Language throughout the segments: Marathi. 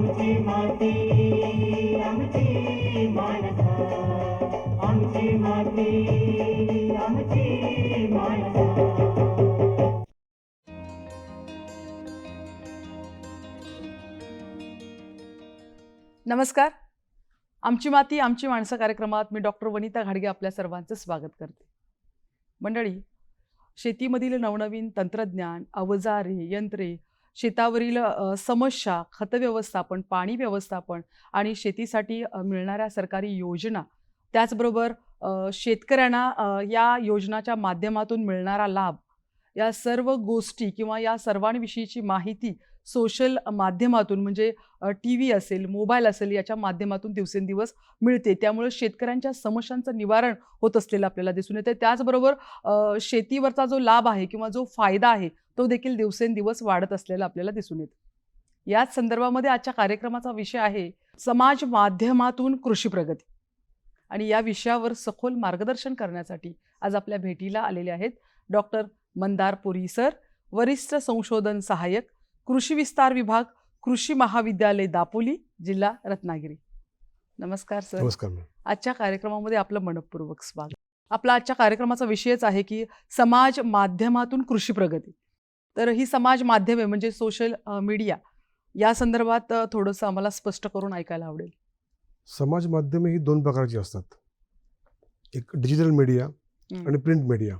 आमची माती आमची माणस. आमची माती आमची माणस. नमस्कार. आमची माती आमची माणसं कार्यक्रमात मी डॉक्टर वनिता घाडगे आपल्या सर्वांचं स्वागत करते. मंडळी शेतीमधील नवनवीन तंत्रज्ञान अवजारे यंत्रे शेतावरील समस्या खत व्यवस्थापन पाणी व्यवस्थापन आणि शेतीसाठी मिळणाऱ्या सरकारी योजना त्याचबरोबर शेतकऱ्यांना या योजनाच्या माध्यमातून मिळणारा लाभ या सर्व गोष्टी किंवा या सर्वांविषयीची माहिती सोशल माध्यमातून म्हणजे टी व्ही असेल मोबाईल असेल याच्या माध्यमातून दिवसेंदिवस मिळते. त्यामुळे शेतकऱ्यांच्या समस्यांचं निवारण होत असलेलं आपल्याला दिसून येते त्याचबरोबर शेतीवरचा जो लाभ आहे किंवा जो फायदा आहे तो देखील दिवसेंदिवस वाढत असलेला आपल्याला दिसून येतो. याच संदर्भामध्ये आजच्या कार्यक्रमाचा विषय आहे समाज माध्यमातून कृषी प्रगती. आणि या विषयावर सखोल मार्गदर्शन करण्यासाठी आज आपल्या भेटीला आलेले आहेत डॉक्टर मंदार पुरी सर वरिष्ठ संशोधन सहाय्यक कृषी विस्तार विभाग कृषी महाविद्यालय दापोली जिल्हा रत्नागिरी. नमस्कार सर. नमस्कार आजच्या कार्यक्रमामध्ये आपलं मनपूर्वक स्वागत. आपला आजच्या कार्यक्रमाचा विषयच आहे की समाज माध्यमातून कृषी प्रगती. तर ही समाज माध्यमे म्हणजे सोशल मीडिया या संदर्भात थोडंसं आम्हाला स्पष्ट करून ऐकायला आवडेल. समाज माध्यमे ही दोन प्रकारची असतात. एक डिजिटल मीडिया. आणि प्रिंट मीडिया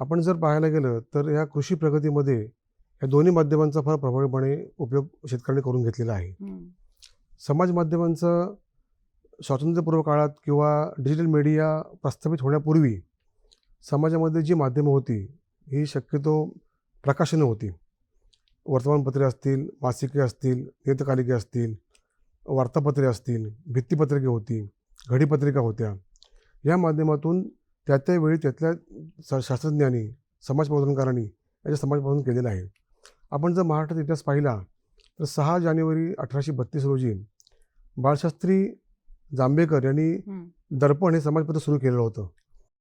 आपण जर पाहायला गेलं तर या कृषी प्रगतीमध्ये या दोन्ही माध्यमांचा फार प्रभावीपणे उपयोग शेतकऱ्यांनी करून घेतलेला आहे. समाज माध्यमांचं स्वातंत्र्यपूर्व काळात किंवा डिजिटल मीडिया प्रस्थापित होण्यापूर्वी समाजामध्ये जी माध्यमं होती ही शक्यतो प्रकाशनं होती. वर्तमानपत्रे असतील मासिके असतील नियतकालिके असतील वार्तापत्रे असतील भित्तीपत्रके होती घडीपत्रिका होत्या. या माध्यमातून त्या त्या वेळी त्यातल्या श- शास्त्रज्ञांनी समाजप्रबोधनकारांनी याचं समाजप्रबोधन केलेलं आहे. आपण जर महाराष्ट्राचा इतिहास पाहिला तर सहा जानेवारी अठराशे बत्तीस रोजी बाळशास्त्री जांभेकर यांनी. दर्पण हे समाजपत्र सुरू केलेलं होतं.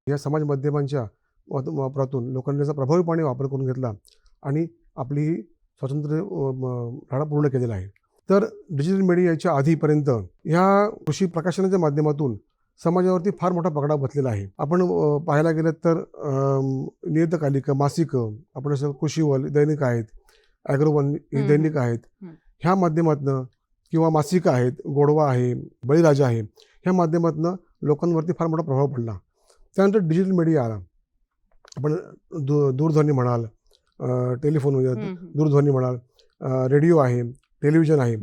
या समाज माध्यमांच्या वापरातून लोकांनी त्याचा प्रभावीपणे वापर करून घेतला आणि आपली ही स्वातंत्र्य लढा पूर्ण केलेला आहे. तर डिजिटल मीडिया याच्या आधीपर्यंत ह्या कृषी प्रकाशनाच्या माध्यमातून समाजावरती फार मोठा पगडा बसलेला आहे आपण पाहायला गेलं तर नियतकालिका मासिकं आपण असं कृषीवल दैनिक आहेत ॲग्रोवन ही. दैनिक आहेत. ह्या माध्यमातनं किंवा मासिकं आहेत गोडवा आहे बळीराजा आहे ह्या माध्यमातनं लोकांवरती फार मोठा प्रभाव पडला त्यानंतर डिजिटल मीडिया आला आपण दू दूरध्वनी म्हणाल टेलिफोन म्हणजे दूरध्वनी म्हणाल रेडिओ आहे टेलिव्हिजन आहे.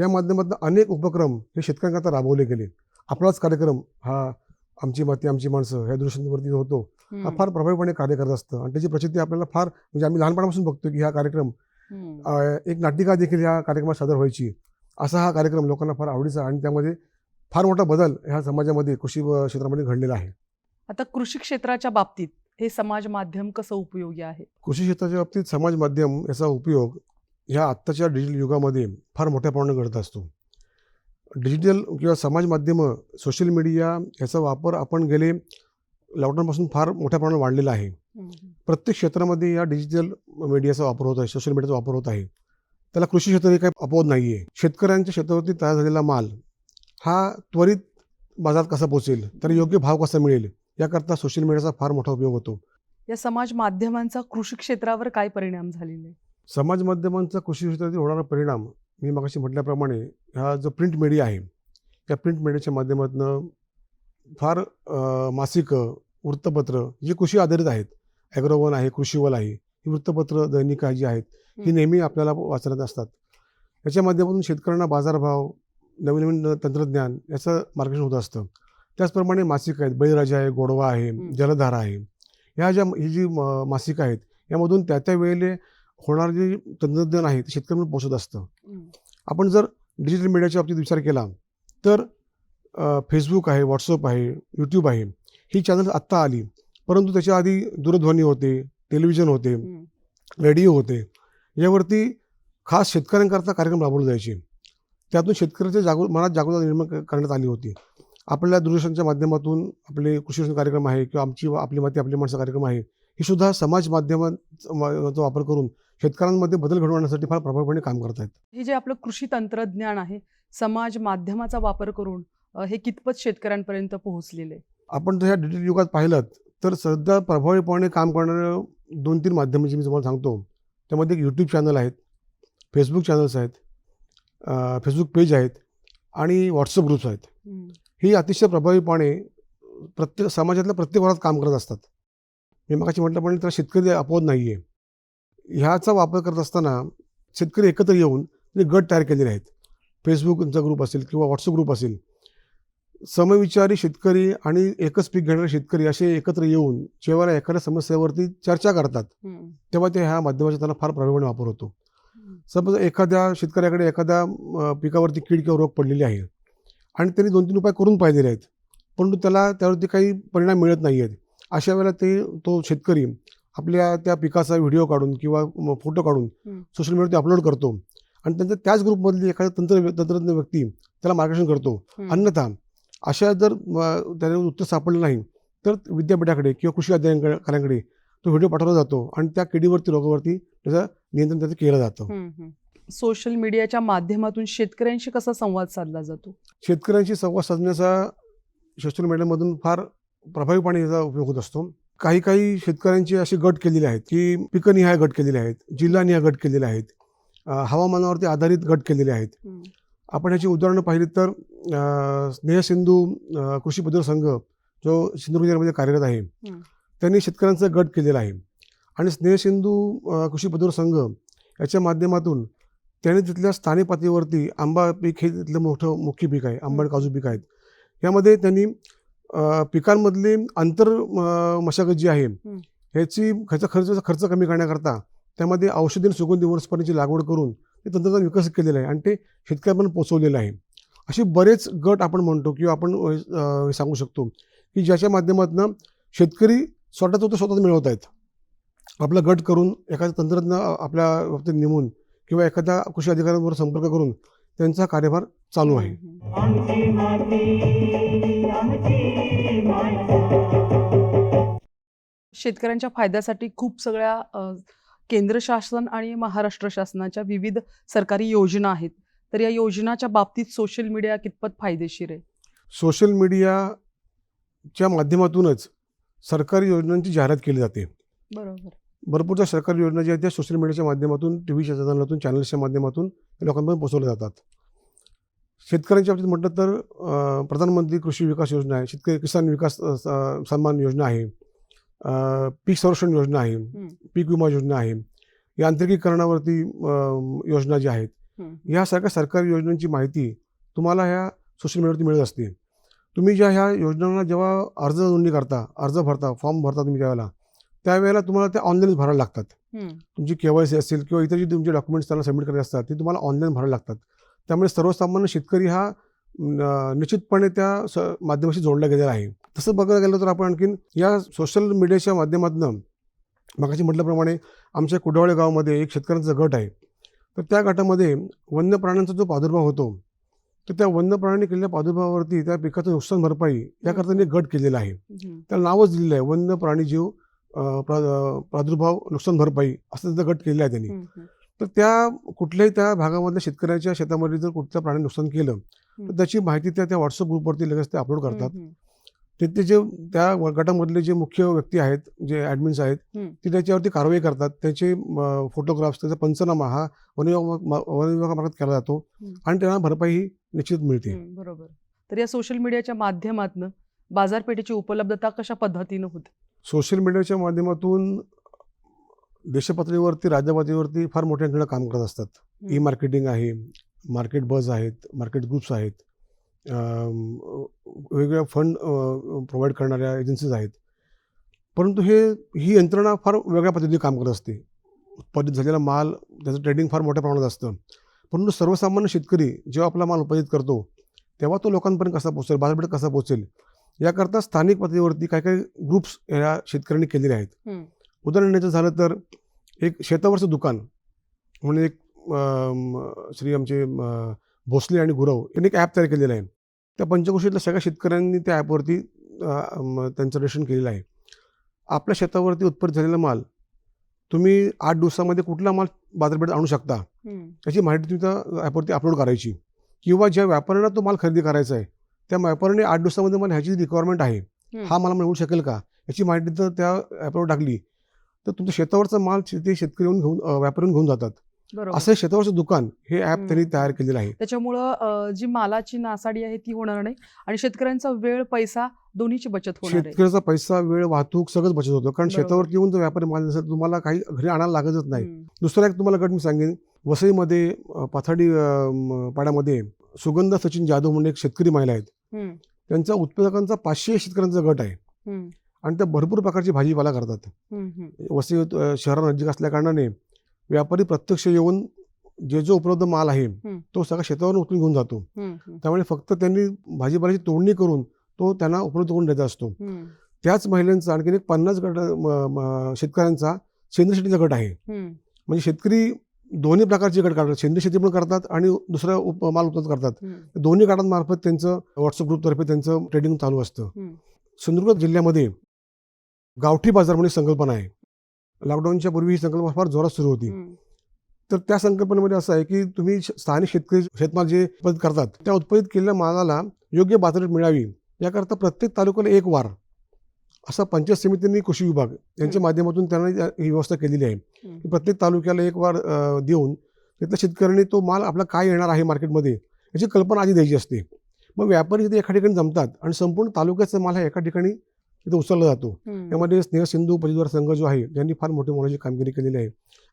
या माध्यमातून अनेक उपक्रम हे शेतकऱ्यांकरता राबवले गेले आपलाच कार्यक्रम हा आमची माती आमची माणसं ह्या दृश्यांवरती होतो हा फार प्रभावीपणे कार्य करत असतं. आणि त्याची प्रचिती आपल्याला फार म्हणजे आम्ही लहानपणापासून बघतो की हा कार्यक्रम एक नाटिका देखील या कार्यक्रमात सादर व्हायची. असा हा कार्यक्रम लोकांना फार आवडीचा आणि त्यामध्ये फार मोठा बदल ह्या समाजामध्ये कृषी क्षेत्रामध्ये घडलेला आहे. आता कृषी क्षेत्राच्या बाबतीत हे समाज माध्यम कसं उपयोगी आहे? कृषी क्षेत्राच्या बाबतीत समाज माध्यम याचा उपयोग ह्या आत्ताच्या डिजिटल युगामध्ये फार मोठ्या प्रमाणात घडत असतो. डिजिटल किंवा समाज माध्यमं सोशल मीडिया याचा वापर आपण गेले लॉकडाऊनपासून फार मोठ्या प्रमाणात वाढलेला आहे. प्रत्येक क्षेत्रामध्ये या डिजिटल मीडियाचा वापर होत आहे सोशल मीडियाचा वापर होत आहे. त्याला कृषी क्षेत्र हे काही अपवाद नाही आहे शेतकऱ्यांच्या शेतावरती तयार झालेला माल हा त्वरित बाजारात कसा पोचेल तर योग्य भाव कसा मिळेल याकरता सोशल मीडियाचा फार मोठा उपयोग होतो. या समाज माध्यमांचा कृषी क्षेत्रावर काय परिणाम झालेले? समाज माध्यमांचा कृषी क्षेत्रातील होणारा परिणाम मी मगाशी म्हटल्याप्रमाणे हा जो प्रिंट मीडिया आहे या प्रिंट मीडियाच्या माध्यमातून फार मासिकं वृत्तपत्र जी कृषी आधारित आहेत ॲग्रोवन आहे कृषीवल आहे ही वृत्तपत्र दैनिका जी आहेत ही. नेहमी आपल्याला वाचण्यात असतात याच्या माध्यमातून शेतकऱ्यांना बाजारभाव नवीन नवीन तंत्रज्ञान याचं मार्गदर्शन होत असतं त्याचप्रमाणे मासिक आहेत बळीराजा आहे गोडवा आहे. जलधारा आहे ह्या ज्या ही जी मासिकं आहेत यामधून त्या त्या वेळेले होणारं जे तंत्रज्ञान आहे ते शेतकऱ्यांना पोचत असतं. आपण जर डिजिटल मीडियाच्या बाबतीत विचार केला तर फेसबुक आहे व्हॉट्सअप आहे यूट्यूब आहे ही चॅनल आत्ता आली. परंतु त्याच्या आधी दूरध्वनी होते टेलिव्हिजन होते. रेडिओ होते. यावरती खास शेतकऱ्यांकरता कार्यक्रम राबवले जायचे. त्यातून शेतकऱ्याच्या जागृ मनात जागरूकता निर्माण करण्यात आली होती. आपल्या दूरदर्शनच्या माध्यमातून आपले कृषी कार्यक्रम आहे किंवा आमची आपली माती आपली माणसं कार्यक्रम आहे ही सुद्धा समाज माध्यमांचा वापर करून शेतकऱ्यांमध्ये बदल घडवण्यासाठी फार प्रभावीपणे काम करत आहेत. हे जे आपलं कृषी तंत्रज्ञान आहे समाज माध्यमाचा वापर करून हे कितपत शेतकऱ्यांपर्यंत पोहोचलेलं आपण जर ह्या डिजिटल युगात पाहिलं तर सध्या प्रभावीपणे काम करणारं दोन तीन माध्यमांची मी तुम्हाला सांगतो त्यामध्ये एक यूट्यूब चॅनल आहेत फेसबुक चॅनल्स आहेत फेसबुक पेज आहेत आणि व्हॉट्सअप ग्रुप्स आहेत. हं. ही अतिशय प्रभावीपणे प्रत्येक समाजातल्या प्रत्येक वर्गात काम करत असतात. मी मगाशी म्हटल्याप्रमाणे त्याला शेतकरी अपवाद नाही आहे ह्याचा वापर करत असताना शेतकरी एकत्र येऊन ते गट तयार केलेले आहेत फेसबुकचा ग्रुप असेल किंवा व्हॉट्सअप ग्रुप असेल समविचारी शेतकरी आणि एकच पीक घेणारे शेतकरी असे एकत्र येऊन जेव्हा एखाद्या समस्येवरती चर्चा करतात. तेव्हा ते ह्या माध्यमाचा त्यांना फार प्रभावीपणे वापर होतो. सपोज एखाद्या शेतकऱ्याकडे एखाद्या पिकावरती कीड किंवा रोग पडलेली आहे आणि त्यांनी दोन तीन उपाय करून पाहिलेले आहेत परंतु त्याला त्यावरती काही परिणाम मिळत नाही आहेत अशा वेळेला ते तो शेतकरी आपल्या त्या पिकाचा व्हिडिओ काढून किंवा फोटो काढून. सोशल मीडियावरती अपलोड करतो आणि त्यांच्या त्याच ग्रुपमधली एखादा तंत्र तंत्रज्ञ व्यक्ती त्याला मार्गदर्शन करतो. अन्यथा अशा जर म, त्याला उत्तर सापडलं नाही तर विद्यापीठाकडे किंवा कृषी अधिकाऱ्यांकडे तो व्हिडिओ पाठवला जातो आणि त्या किडीवरती रोगावरती त्याचं नियंत्रण त्याचं केलं जातं. सोशल मीडियाच्या माध्यमातून शेतकऱ्यांशी कसा संवाद साधला जातो शेतकऱ्यांशी संवाद साधण्याचा सोशल मीडियामधून फार प्रभावीपणे याचा उपयोग होत असतो काही काही शेतकऱ्यांचे असे गट केलेले आहेत की पिकनिहाय गट केलेले आहेत जिल्हानिहाय गट केलेले आहेत हवामानावरती आधारित गट केलेले आहेत. आपण ह्याची उदाहरणं पाहिली तर अं, स्नेहसिंधू अं, कृषी पदर संघ जो सिंधुदुर्ग जिल्ह्यामध्ये कार्यरत आहे. त्यांनी शेतकऱ्यांचा गट केलेला आहे आणि स्नेहसिंधू अं, कृषी पदर संघ याच्या माध्यमातून त्याने तिथल्या स्थानिक पातळीवरती आंबा पीक हे तिथलं मोठं मुख्य पीक आहे आंबा काजू पीक आहेत यामध्ये त्यांनी पिकांमधली आंतर मशागत जी आहे. ह्याची ह्याचा खर्च खर्च कमी करण्याकरता त्यामध्ये औषधी आणि सुगंधी वनस्पतीची लागवड करून ते तंत्रज्ञान विकसित केलेलं आहे आणि ते शेतकऱ्यांपर्यंत पोचवलेलं आहे. असे बरेच गट आपण म्हणतो किंवा आपण सांगू शकतो की ज्याच्या माध्यमातून शेतकरी स्वतःचं तो स्वतःच मिळवत आहेत. आपला गट करून एखादं तंत्रज्ञ आपल्या बाबतीत नेमून किंवा एखाद्या कृषी अधिकाऱ्यांबरोबर संपर्क करून त्यांचा कार्यभार चालू आहे. शेतकऱ्यांच्या फायद्यासाठी खूप सगळ्या केंद्र शासन आणि महाराष्ट्र शासनाच्या विविध सरकारी योजना आहेत. तर या योजनाच्या बाबतीत सोशल मीडिया कितपत फायदेशीर आहे? सोशल मीडियाच्या माध्यमातूनच सरकारी योजनांची जाहिरात केली जाते. बरोबर. भरपूर ज्या सरकारी योजना ज्या आहेत त्या सोशल मीडियाच्या माध्यमातून टी व्हीच्या चॅनलातून चॅनल्सच्या माध्यमातून लोकांपर्यंत पोहोचवल्या जातात. शेतकऱ्यांच्या बाबतीत म्हटलं तर प्रधानमंत्री कृषी विकास योजना आहे शेतकरी किसान विकास सन्मान योजना आहे पीक संरक्षण योजना आहे पीक विमा योजना आहे यांत्रिकीकरणावरती योजना ज्या आहेत हं. यासारख्या सरकारी योजनांची माहिती तुम्हाला ह्या सोशल मीडियावरती मिळत असते तुम्ही ज्या ह्या योजनांना जेव्हा अर्ज नोंदणी करता अर्ज भरता फॉर्म भरता तुम्ही ज्यावेळेला त्यावेळेला तुम्हाला ते ऑनलाईन भरायला लागतात. तुमची के वाय सी असेल किंवा इतर जे तुमचे डॉक्युमेंट्स त्यांना सबमिट करायचे असतात ते तुम्हाला ऑनलाईन भरायला लागतात त्यामुळे सर्वसामान्य शेतकरी हा निश्चितपणे त्या स माध्यमाशी जोडला गेलेला आहे तसं बघायला गेलं तर आपण आणखीन या सोशल मीडियाच्या माध्यमातून मगाशी म्हटल्याप्रमाणे आमच्या कुडावळे गावामध्ये एक शेतकऱ्यांचा गट आहे तर त्या गटामध्ये वन्य प्राण्यांचा जो प्रादुर्भाव होतो तर त्या वन्य प्राणी केलेल्या प्रादुर्भावावरती त्या पिकाचं नुकसान भरपाई याकरता त्यांनी एक गट केलेला आहे. त्याला नावच दिलेलं आहे वन्य प्राणीजीव अं, प्रा अं, प्रादुर्भाव नुकसान भरपाई असं त्याचा गट केलेला आहे त्यांनी. तर त्या कुठल्याही त्या भागामधल्या शेतकऱ्याच्या शेतामध्ये जर कुठल्या प्राणी नुकसान केलं तर त्याची माहिती त्या त्या व्हॉट्सअप ग्रुपवरती लगेच ते अपलोड करतात. तिथे जे त्या गटामधले जे मुख्य व्यक्ती आहेत जे ॲडमिन्स आहेत. ते त्याच्यावरती कारवाई करतात त्याचे फोटोग्राफ्स त्याचा पंचनामा हा वन विभाग वन विभागामार्फत केला जातो. आणि त्यांना भरपाई ही निश्चित मिळते बरोबर तर या सोशल मीडियाच्या माध्यमातून बाजारपेठेची उपलब्धता कशा पद्धतीनं होते सोशल मीडियाच्या माध्यमातून देशपातळीवरती राज्यपातळीवरती फार मोठ्या यंत्रणा काम करत असतात. ई मार्केटिंग आहे मार्केट बज आहेत मार्केट ग्रुप्स आहेत वेगवेगळ्या फंड प्रोव्हाइड करणाऱ्या एजन्सीज आहेत. परंतु हे ही यंत्रणा फार वेगळ्या पद्धतीने काम करत असते. उत्पादित झालेला माल त्याचं ट्रेडिंग फार मोठ्या प्रमाणात असतं. परंतु सर्वसामान्य शेतकरी जेव्हा आपला माल उत्पादित करतो तेव्हा तो लोकांपर्यंत कसा पोहोचेल बाजारपेठेत कसा पोहोचेल याकरता स्थानिक पातळीवरती काही काही ग्रुप्स या शेतकऱ्यांनी केलेले आहेत. उदाहरण द्यायचं झालं तर एक शेतावरचं दुकान म्हणून एक श्री आमचे भोसले आणि गुरव यांनी एक ॲप तयार केलेलं आहे. त्या पंचक्रोशीतल्या सगळ्या शेतकऱ्यांनी त्या ॲपवरती त्यांचं रजिस्ट्रेशन केलेलं आहे. आपल्या शेतावरती उत्पादित झालेला माल तुम्ही आठ दिवसामध्ये कुठला माल बाजारपेठेत आणू शकता. याची माहिती तुम्ही त्या ॲपवरती अपलोड करायची. किंवा ज्या व्यापाऱ्यांना तो माल खरेदी करायचा आहे त्या व्यापाऱ्याने आठ दिवसामध्ये मला ह्याची रिक्वायरमेंट आहे हा मला मिळू शकेल का? याची माहिती जर त्या ॲपवर टाकली. तर तुमच्या शेतावरचा माल ते शेतकरी येऊन घेऊन व्यापारी घेऊन जातात असं शेतावरचं दुकान हे हम्म. त्यांनी तयार केलेलं आहे त्याच्यामुळं जी मालाची नासाडी आहे ती होणार नाही आणि शेतकऱ्यांचा वेळ पैसा दोन्हीची बचत होणार शेतकऱ्याचा पैसा वेळ वाहतूक सगळंच बचत होतं कारण. शेतावरती येऊन जर व्यापारी माल नसेल तुम्हाला काही घरी आणायला लागतच नाही. दुसरा एक तुम्हाला गट मी सांगेन वसईमध्ये पाथर्डी पाड्यामध्ये सुगंध सचिन जाधव म्हणून एक शेतकरी महिला आहेत. त्यांचा उत्पादकांचा पाचशे शेतकऱ्यांचा गट आहे. आणि त्या भरपूर प्रकारची भाजीपाला करतात. वसई शहरानजीक असल्या कारणाने व्यापारी प्रत्यक्ष येऊन जे जो उपलब्ध माल आहे. तो सगळा शेतावरून उचलून घेऊन जातो. त्यामुळे फक्त त्यांनी भाजीपाल्याची तोडणी करून तो त्यांना उपलब्ध करून देत असतो. त्याच महिलांचा आणखीन एक पन्नास गट शेतकऱ्यांचा सेंद्रिय शेतीचा गट आहे. म्हणजे शेतकरी दोन्ही प्रकारचे गट काढतात सेंद्रिय शेती पण करतात आणि दुसरा उप माल उत्पादन करतात. दोन्ही गटांमार्फत त्यांचं व्हॉट्सअप ग्रुपतर्फे त्यांचं ट्रेडिंग चालू असतं. सिंधुदुर्ग जिल्ह्यामध्ये गावठी बाजार म्हणून संकल्पना आहे. लॉकडाऊनच्या पूर्वी ही संकल्पना फार जोरात सुरू होती. तर त्या संकल्पनेमध्ये असं आहे की तुम्ही स्थानिक शेतकरी शेतमाल जे उत्पादित करतात त्या उत्पादित केलेल्या मालाला योग्य बाजारपेठ मिळावी याकरता प्रत्येक तालुक्याला एक वार असा पंचायत समितींनी कृषी विभाग यांच्या माध्यमातून त्यांना ही व्यवस्था केलेली आहे. की प्रत्येक तालुक्याला एक वार देऊन तिथल्या शेतकऱ्यांनी तो माल आपला काय येणार आहे मार्केटमध्ये याची कल्पना आधी द्यायची असते. मग व्यापारी तिथे एका ठिकाणी जमतात आणि संपूर्ण तालुक्याचा माल हा एका ठिकाणी तिथे उचलला जातो. हम्म. त्यामध्ये स्नेह सिंधू परिवार संघ जो आहे यांनी फार मोठी मोलाची कामगिरी केलेली आहे.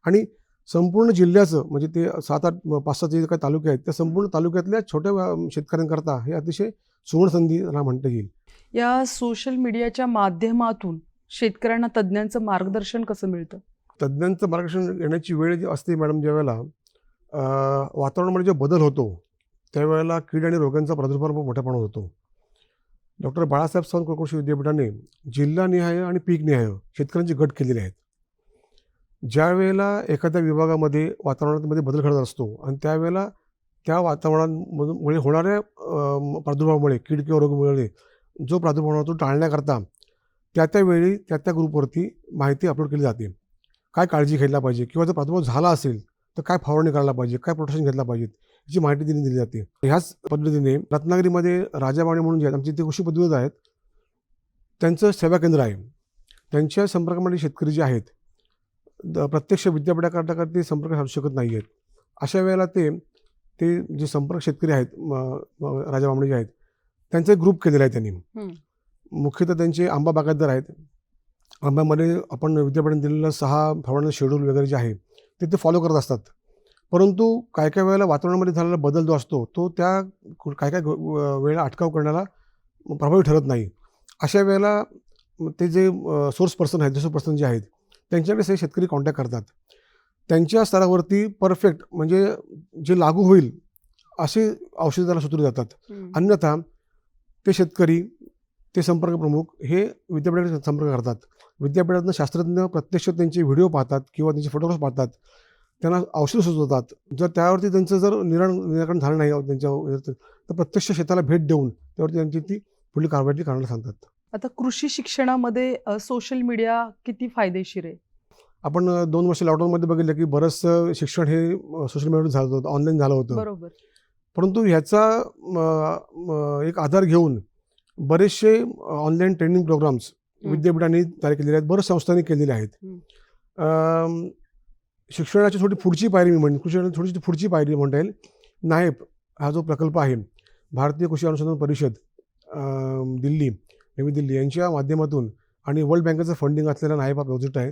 आणि संपूर्ण जिल्ह्याचं म्हणजे ते सात आठ पाच सात जे काही तालुके आहेत त्या संपूर्ण तालुक्यातल्या छोट्या शेतकऱ्यांकरता हे अतिशय सुवर्ण संधी त्यांना म्हणता येईल. या सोशल मीडियाच्या माध्यमातून शेतकऱ्यांना तज्ज्ञांचं मार्गदर्शन कसं मिळतं? तज्ज्ञांचं मार्गदर्शन घेण्याची वेळ जी असते मॅडम ज्यावेळेला वातावरणामध्ये जो बदल होतो त्यावेळेला कीड आणि रोगांचा प्रादुर्भाव मोठ्या प्रमाणात होतो. डॉक्टर बाळासाहेब सावंत कृषी विद्यापीठाने जिल्हानिहाय आणि पीकनिहाय शेतकऱ्यांचे गट केलेले आहेत. ज्या वेळेला एखाद्या विभागामध्ये वातावरणामध्ये बदल घडत असतो आणि त्यावेळेला त्या वातावरणामुळे होणाऱ्या प्रादुर्भावामुळे कीड किंवा रोगमुळे जो प्रादुर्भाव होतो टाळण्याकरता त्या त्यावेळी त्या त्या ग्रुपवरती माहिती अपलोड केली जाते. काय काळजी घ्यायला पाहिजे किंवा जर प्रादुर्भाव झाला असेल तर काय फवारणी करायला पाहिजे काय प्रोटेक्शन घेतला पाहिजे याची माहिती दिली दिली जाते. ह्याच पद्धतीने रत्नागिरीमध्ये राजाबाणी म्हणून जे आहेत आमचे ते कृषी पदवीधर आहेत त्यांचं सेवा केंद्र आहे. त्यांच्या संपर्कामध्ये शेतकरी जे आहेत प्रत्यक्ष विद्यापीठाकरता ते संपर्क साधू शकत नाही आहेत. अशा वेळेला ते ते जे संपर्क शेतकरी आहेत म- राजाबामणे जे आहेत त्यांचा ग्रुप केलेला आहे त्यांनी. मुख्यतः त्यांचे आंबा बागायतदार आहेत. आंब्यामध्ये आपण विद्यापीठाने दिलेलं सहा फवारणी शेड्यूल वगैरे जे आहे ते ते फॉलो करत असतात. परंतु काय काय वेळेला वातावरणामध्ये झालेला बदल जो असतो तो त्या काय काय वेळेला अटकाव करण्याला प्रभावी ठरत नाही. अशा वेळेला ते जे सोर्स पर्सन आहेत रिसोर्स पर्सन जे आहेत त्यांच्याकडे सगळे शेतकरी कॉन्टॅक्ट करतात. त्यांच्या स्तरावरती परफेक्ट म्हणजे जे लागू होईल असे औषधं त्याला सुचवली जातात. अन्यथा ते शेतकरी ते संपर्क प्रमुख हे विद्यापीठात संपर्क करतात. विद्यापीठातनं शास्त्रज्ञ प्रत्यक्ष त्यांचे व्हिडिओ पाहतात किंवा त्यांचे फोटोग्राफ पाहतात. त्यांना औषधं सुचवतात. जर त्यावरती त्यांचं जर निरा निराकरण झालं नाही त्यांच्या तर प्रत्यक्ष शेताला भेट देऊन त्यावरती त्यांची ती पुढील कारवाई करायला सांगतात. आता कृषी शिक्षणामध्ये सोशल मीडिया किती फायदेशीर आहे? आपण दोन वर्ष लॉकडाऊनमध्ये बघितलं की बरंचसं शिक्षण हे सोशल मीडियावर झालं होतं ऑनलाईन झालं होतं. बरोबर. परंतु ह्याचा एक आधार घेऊन बरेचसे ऑनलाईन ट्रेनिंग प्रोग्राम्स. विद्यापीठांनी तयार केलेले आहेत बऱ्याच संस्थांनी केलेले आहेत. शिक्षणाची थोडी पुढची पायरी मी म्हणेन शिक्षणाची थोडीशी पुढची पायरी म्हणता येईल नायब हा जो प्रकल्प आहे भारतीय कृषी अनुसंधान परिषद दिल्ली नवी दिल्ली यांच्या माध्यमातून आणि वर्ल्ड बँकेचं फंडिंग असलेला नायब हा प्रोजेक्ट आहे.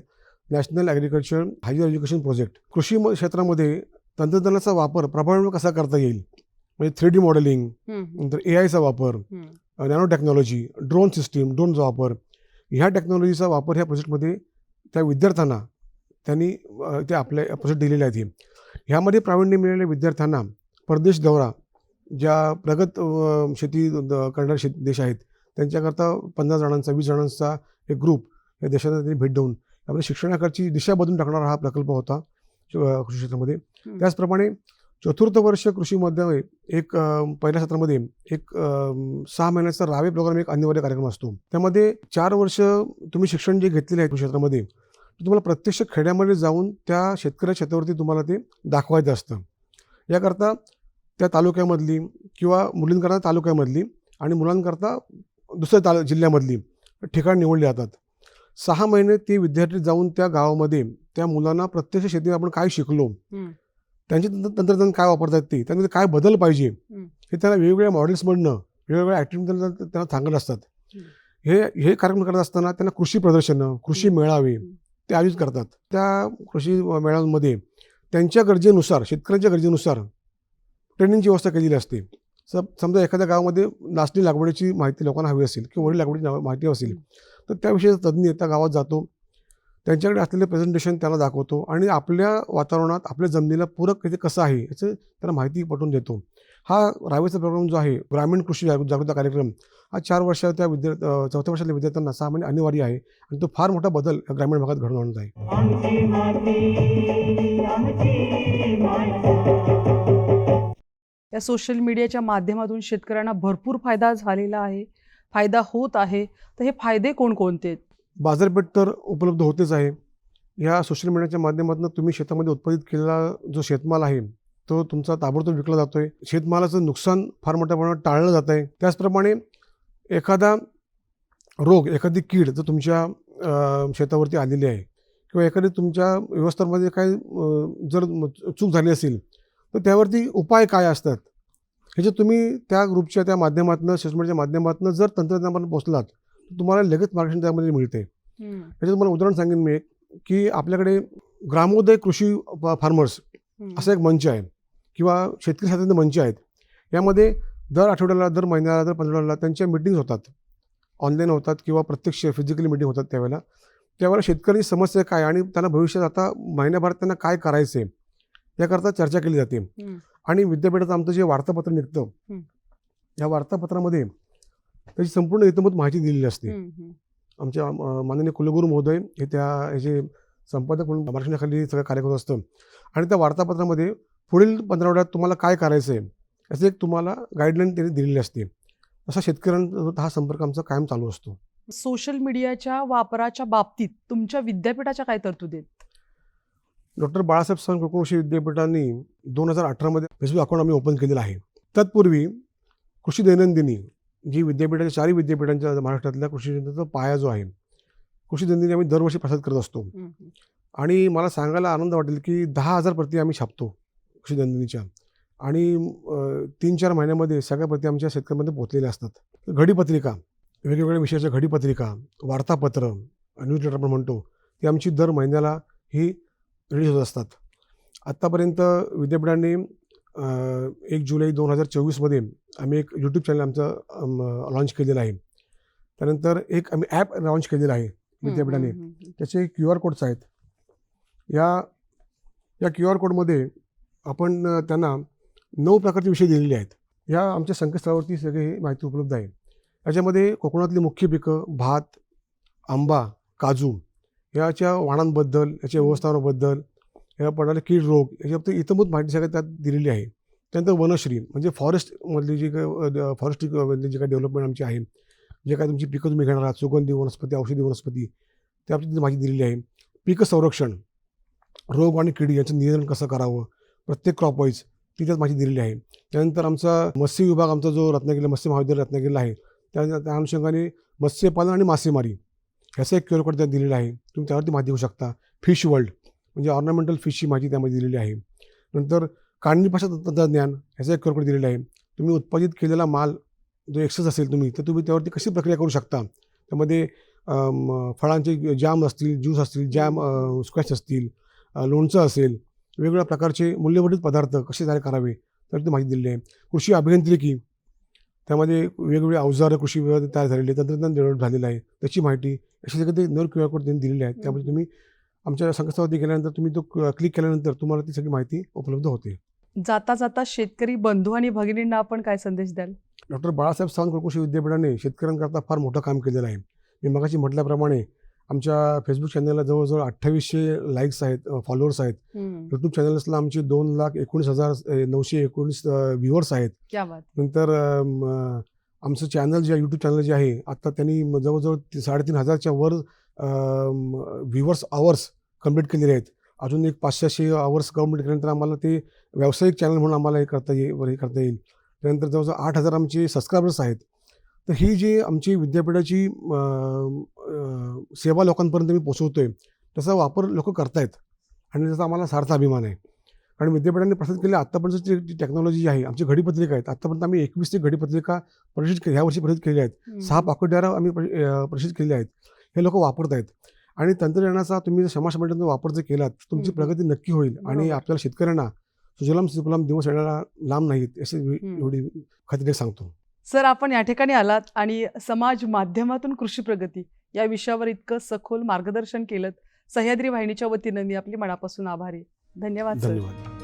National agriculture higher education project. कृषी क्षेत्रामध्ये तंत्रज्ञानाचा वापर प्रभावीपणे कसा करता येईल? म्हणजे थ्री डी मॉडेलिंग नंतर ए आयचा वापर. नॅनो टेक्नॉलॉजी ड्रोन सिस्टीम ड्रोनचा वापर. ह्या टेक्नॉलॉजीचा वापर ह्या प्रोजेक्टमध्ये त्या विद्यार्थ्यांना त्यांनी ते आपल्या प्रोजेक्ट दिलेले आहेत. ह्यामध्ये प्रावीण्य मिळालेल्या विद्यार्थ्यांना परदेश दौरा ज्या प्रगत शेती करणारे शेत देश आहेत त्यांच्याकरता पंधरा जणांचा वीस जणांचा एक ग्रुप या देशांना त्यांनी भेट देऊन आपल्या शिक्षणाकडची दिशा बदलून टाकणारा हा प्रकल्प होता कृषी क्षेत्रामध्ये. त्याचप्रमाणे चतुर्थ वर्ष कृषीमध्ये एक पहिल्या सत्रामध्ये एक सहा महिन्याचा रावे प्रोग्राम एक अनिवार्य कार्यक्रम असतो त्यामध्ये चार वर्ष तुम्ही शिक्षण जे घेतलेले आहे कृषी क्षेत्रामध्ये तुम्हाला प्रत्यक्ष खेड्यामध्ये जाऊन त्या शेतकऱ्या शेतावरती तुम्हाला ते दाखवायचं असतं याकरता त्या तालुक्यामधली किंवा मुलींकरता तालुक्यामधली आणि मुलांकरता दुसऱ्या तालु जिल्ह्यामधली ठिकाण निवडली जातात सहा महिने ते विद्यार्थी जाऊन त्या गावामध्ये त्या मुलांना प्रत्यक्ष शेतीत आपण काय शिकलो. त्यांचे तंत्र- तंत्रज्ञान काय वापरतात ते त्यामध्ये काय बदल पाहिजे. हे त्यांना वेगवेगळ्या मॉडेल्समधनं वेगवेगळ्या ॲक्टिव्हिटी त्यांना सांगत असतात हे हे कार्यक्रम करत असताना त्यांना कृषी प्रदर्शनं कृषी. मेळावे. ते आयोजित करतात. त्या कृषी मेळाव्यांमध्ये त्यांच्या गरजेनुसार शेतकऱ्यांच्या गरजेनुसार ट्रेनिंगची व्यवस्था केलेली असते. सब समजा एखाद्या गावामध्ये नाचणी लागवडीची माहिती लोकांना हवी असेल किंवा वडील लागवडीची माहिती असेल तर त्याविषयी तज्ज्ञ त्या गावात जातो. त्यांच्याकडे असलेले प्रेझेंटेशन त्यांना दाखवतो आणि आपल्या वातावरणात आपल्या जमिनीला पूरक इथे कसं आहे याचं त्यांना माहिती पटवून देतो. हा रावेचा प्रोग्राम जो आहे ग्रामीण कृषी जागृ जागृता कार्यक्रम हा चार वर्षाच्या त्या विद्या अं, चौथ्या वर्षातल्या विद्यार्थ्यांना सहा महिने अनिवार्य आहे आणि तो फार मोठा बदल या ग्रामीण भागात घडून आणत आहे. या सोशल मीडियाच्या माध्यमातून शेतकऱ्यांना भरपूर फायदा झालेला आहे. फायदा होत आहे. तर हे फायदे कोणकोणते आहेत? बाजारपेठ तर उपलब्ध होतेच आहे. या सोशल मीडियाच्या माध्यमातून तुम्ही शेतामध्ये उत्पादित केलेला जो शेतमाल आहे तो तुमचा ताबडतोब विकला जातोय. शेतमालाचं नुकसान फार मोठ्या प्रमाणात टाळलं जात आहे त्याचप्रमाणे एखादा रोग एखादी कीड जर तुमच्या शेतावरती आलेली आहे किंवा एखादी तुमच्या व्यवस्थांमध्ये काही अं, जर चूक झाली असेल तर त्यावरती उपाय काय असतात? ह्याचे तुम्ही त्या ग्रुपच्या त्या माध्यमातून सोशल मीडियाच्या माध्यमातून जर तंत्रज्ञानापर्यंत पोहोचलात तर तुम्हाला लगेच मार्गदर्शन त्यामध्ये मिळते. याचं तुम्हाला उदाहरण सांगेन मी एक की आपल्याकडे ग्रामोदय कृषी फार्मर्स असा एक मंच आहे. किंवा शेतकरी साधारण मंच आहेत. यामध्ये दर आठवड्याला दर महिन्याला दर पंधरवड्याला त्यांच्या मिटिंग्स होतात. ऑनलाईन होतात किंवा प्रत्यक्ष फिजिकली मिटिंग होतात त्यावेळेला. त्यावेळेला शेतकरी समस्या काय आणि त्यांना भविष्यात आता महिन्याभरात त्यांना काय करायचं आहे याकरता चर्चा केली जाते. आणि विद्यापीठाचं आमचं जे वार्तापत्र निघतं. या वार्तापत्रामध्ये त्याची संपूर्ण इतंभूत माहिती दिलेली असते. आमच्या माननीय कुलगुरू महोदय हे त्या ह्याचे संपादक म्हणून मार्गदर्शनाखाली सगळं कार्य करत असतं. आणि त्या वार्तापत्रामध्ये पुढील पंधरवड्यात तुम्हाला काय करायचं आहे याचं एक तुम्हाला गाईडलाईन त्यांनी दिलेली असते. असा शेतकऱ्यांसोबत हा संपर्क आमचा कायम चालू असतो. सोशल मीडियाच्या वापराच्या बाबतीत तुमच्या विद्यापीठाच्या काय तरतुदी आहेत? डॉक्टर बाळासाहेब कोकण कृषी विद्यापीठाने दोन हजार अठरामध्ये फेसबुक अकाउंट आम्ही ओपन केलेलं आहे. तत्पूर्वी कृषी दैनंदिनी जी विद्यापीठाच्या चारही विद्यापीठांच्या महाराष्ट्रातल्या कृषी पाया जो आहे कृषी दैनंदिनी आम्ही दरवर्षी प्रसारित करत असतो. आणि मला सांगायला आनंद वाटेल की दहा हजार प्रती आम्ही छापतो. कृषी दैनंदिनीच्या आणि तीन चार महिन्यामध्ये सगळ्या प्रती आमच्या शेतकऱ्यांमध्ये पोहोचलेल्या असतात. घडीपत्रिका वेगवेगळ्या विषयाच्या घडीपत्रिका वार्तापत्र न्यूज लेटर आपण म्हणतो ती आमची दर महिन्याला ही रिलीज होत असतात. आत्तापर्यंत विद्यापीठाने एक जुलै दोन हजार चोवीसमध्ये आम्ही एक यूट्यूब चॅनल आमचं लॉन्च केलेलं आहे. त्यानंतर एक आम्ही ॲप लॉन्च केलेलं आहे विद्यापीठाने. त्याचे क्यू आर कोड्स आहेत. या या क्यू आर कोडमध्ये आपण त्यांना नऊ प्रकारचे विषय दिलेले आहेत. या आमच्या संकेतस्थळावरती सगळे ही माहिती उपलब्ध आहे. याच्यामध्ये कोकणातली मुख्य पिकं भात आंबा काजू याच्या वाणांबद्दल याच्या व्यवस्थापनाबद्दल या पडणारे कीड रोग याच्याबद्दल इतंभूत माहिती सगळ्या त्यात दिलेली आहे. त्यानंतर वनश्री म्हणजे फॉरेस्टमधली जी काय फॉरेस्ट्री जी काय डेव्हलपमेंट आमची आहे जे काय तुमची पिकं तुम्ही घेणार आहात सुगंधी वनस्पती औषधी वनस्पती त्याबाबतीत माहिती दिलेली आहे. पीक संरक्षण रोग आणि किडी याचं नियंत्रण कसं करावं प्रत्येक क्रॉप वाईज ती त्यात माहिती दिलेली आहे. त्यानंतर आमचा मत्स्य विभाग आमचा जो रत्नागिरी मत्स्य महाविद्यालय रत्नागिरीला आहे त्या त्या अनुषंगाने मत्स्यपालन आणि मासेमारी ह्याचा एक क्युअर कोड त्यात दिलेला आहे. तुम्ही त्यावरती माहिती घेऊ शकता. फिश वर्ल्ड म्हणजे ऑर्नामेंटल फिशची माहिती त्यामध्ये दिलेली आहे. नंतर काढणी भाषा तंत्रज्ञान ह्याचा एक क्युअर कोड दिलेला आहे. तुम्ही उत्पादित केलेला माल जो एक्सेस असेल तुम्ही तर तुम्ही त्यावरती कशी प्रक्रिया करू शकता? त्यामध्ये फळांचे जॅम असतील ज्यूस असतील जॅम स्क्वॅच असतील लोणचं असेल वेगवेगळ्या प्रकारचे मूल्यवर्धित पदार्थ कसे तयार करावे तर ती माहिती दिलेली आहे. कृषी अभियांत्रिकी त्यामध्ये वेगवेगळे अवजारं कृषी विभाग तयार झालेले तंत्रज्ञान डेव्हलप झालेलं आहे. त्याची माहिती अशी सगळे ते नर क्यू आर कोड त्यांनी दिलेले आहेत त्यामध्ये तुम्ही आमच्या संकेतस्थळावरती गेल्यानंतर तुम्ही तो क्लिक केल्यानंतर तुम्हाला ती सगळी माहिती उपलब्ध होते. जाता जाता शेतकरी बंधू आणि भगिनींना आपण काय संदेश द्याल? डॉक्टर बाळासाहेब सावंत कृषी विद्यापीठाने शेतकऱ्यांकरता फार मोठं काम केलेलं आहे. मी मगाशी म्हटल्याप्रमाणे आमच्या फेसबुक चॅनलला जवळजवळ अठ्ठावीसशे लाईक्स आहेत फॉलोअर्स आहेत. यूट्यूब चॅनल्सला आमचे दोन लाख एकोणीस हजार नऊशे एकोणीस व्ह्युअर्स आहेत. नंतर आमचं चॅनल जे यूट्यूब चॅनल जे आहे आता त्यांनी जवळजवळ साडेतीन हजारच्या वर व्ह्युअर्स आवर्स कंप्लीट केलेले आहेत. अजून एक पाचशेशे आवर्स कंप्लीट केल्यानंतर आम्हाला ते व्यावसायिक चॅनल म्हणून आम्हाला हे करता येईल हे करता येईल. त्यानंतर जवळजवळ आठ हजार आमचे सबस्क्रायबर्स आहेत. तर ही जी आमची विद्यापीठाची सेवा लोकांपर्यंत मी पोचवतोय त्याचा वापर लोक करतायत आणि त्याचा आम्हाला सार्थ अभिमान आहे कारण विद्यापीठाने प्रसारित केलेल्या आत्तापर्यंतची जी टेक्नॉलॉजी आहे आमची घडीपत्रिका आहेत आत्तापर्यंत आम्ही एकवीस ते घडीपत्रिका प्रसिद्ध ह्या वर्षी प्रसिद्ध केलेल्या आहेत सहा पाकोड्यारा आम्ही प्रसिद्ध केले आहेत हे लोक वापरत आहेत आणि तंत्रज्ञानाचा तुम्ही जर समाज मंडळाचा वापर जर केलात तुमची. प्रगती नक्की होईल आणि. आपल्याला शेतकऱ्यांना सुजलाम सुफलाम दिवस येणारा लांब नाहीत हम्म. एवढी खात्री सांगतो सर आपण या ठिकाणी आलात आणि समाज माध्यमातून कृषी प्रगती या विषयावर इतकं सखोल मार्गदर्शन केलं सह्याद्री वाहिनीच्या वतीनं मी आपली मनापासून आभारी धन्यवाद सर. धन्यवाद.